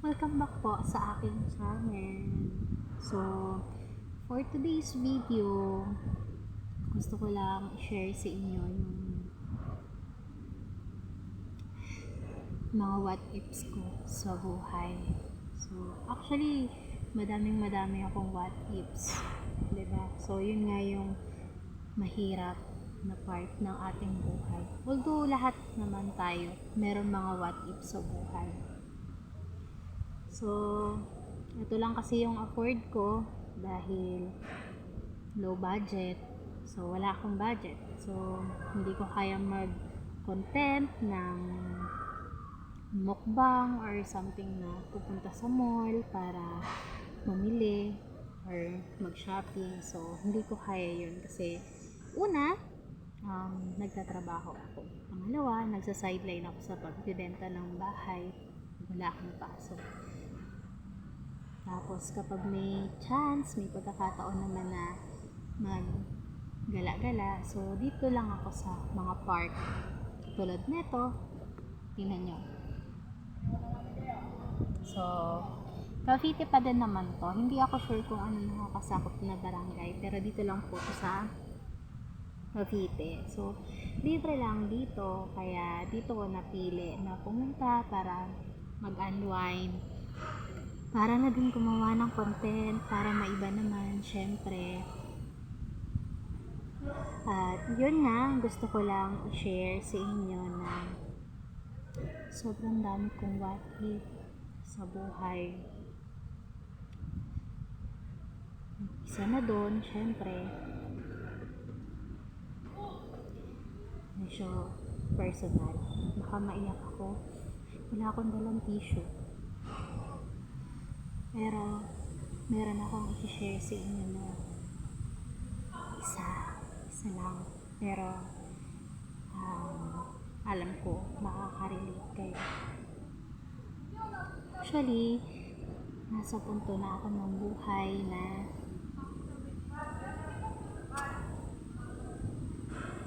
Welcome back po sa aking channel. So, for today's video, gusto ko lang i-share sa inyo yung mga what ifs ko sa buhay. So, actually, madaming madami akong what ifs. 'di ba? So, yun nga yung mahirap na part ng ating buhay. Although lahat naman tayo, meron mga what ifs sa buhay. So, ito lang kasi yung afford ko dahil low budget. So, wala akong budget. So, hindi ko kaya mag-content ng mukbang or something na pupunta sa mall para mamili or mag-shopping. So, hindi ko kaya yun kasi una, um, nagtatrabaho ako. Pangalawa, nagsa-sideline ako sa pagbibenta ng bahay. Wala akong pasok. Tapos, kapag may chance, may pagkakataon naman na mag gala-gala. So, dito lang ako sa mga park. Tulad nito, tingnan nyo. So, Cavite pa din naman to. Hindi ako sure kung ano nakakasakop na barangay. Pero dito lang po to sa Cavite. So, libre lang dito. Kaya dito ko napili na pumunta para mag-unwind. Para na din gumawa ng content. Para maiba naman, syempre. At yun nga, gusto ko lang i-share sa inyo na sobrang dami kong what if sa buhay. Isa na doon, syempre, medyo personal. Baka maiyak ako. Wala akong dalang tissue. Pero, meron akong i-share sa inyo na isa, isa lang. Pero, um, alam ko, makaka-relate kayo. Actually, nasa punto na ako ng buhay na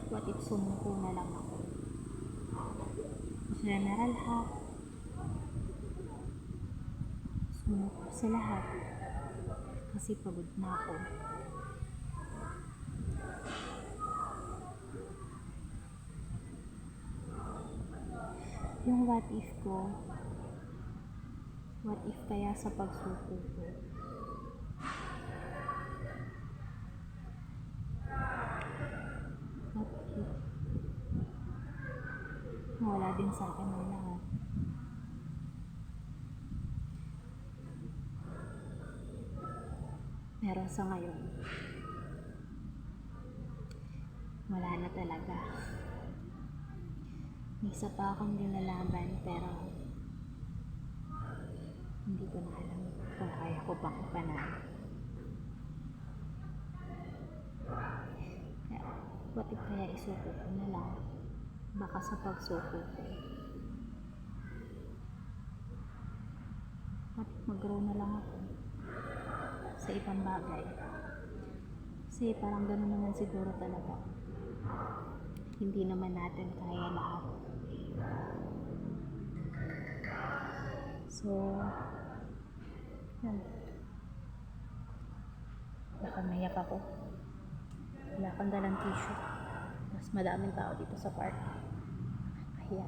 what if sumuko na lang ako. General ha, sumuko sa lahat kasi pagod na ako. Yung what if ko, what if kaya sa pagsuko ko, what if? Wala din sa akin ang Pero sa ngayon, wala na talaga. May isa pa akong dinalaban pero hindi ko na alam kung kaya ko bang ipanalo. Kaya, if kaya isuko ko na lang? Baka sa pagsuko ko. If mag-grow na lang ako sa ibang bagay? Kasi parang gano'n naman siguro talaga. Hindi naman natin kaya lahat. So, yun. Baka mayak ako. Wala kang dalang tissue. Mas madaming tao dito sa park. Kaya,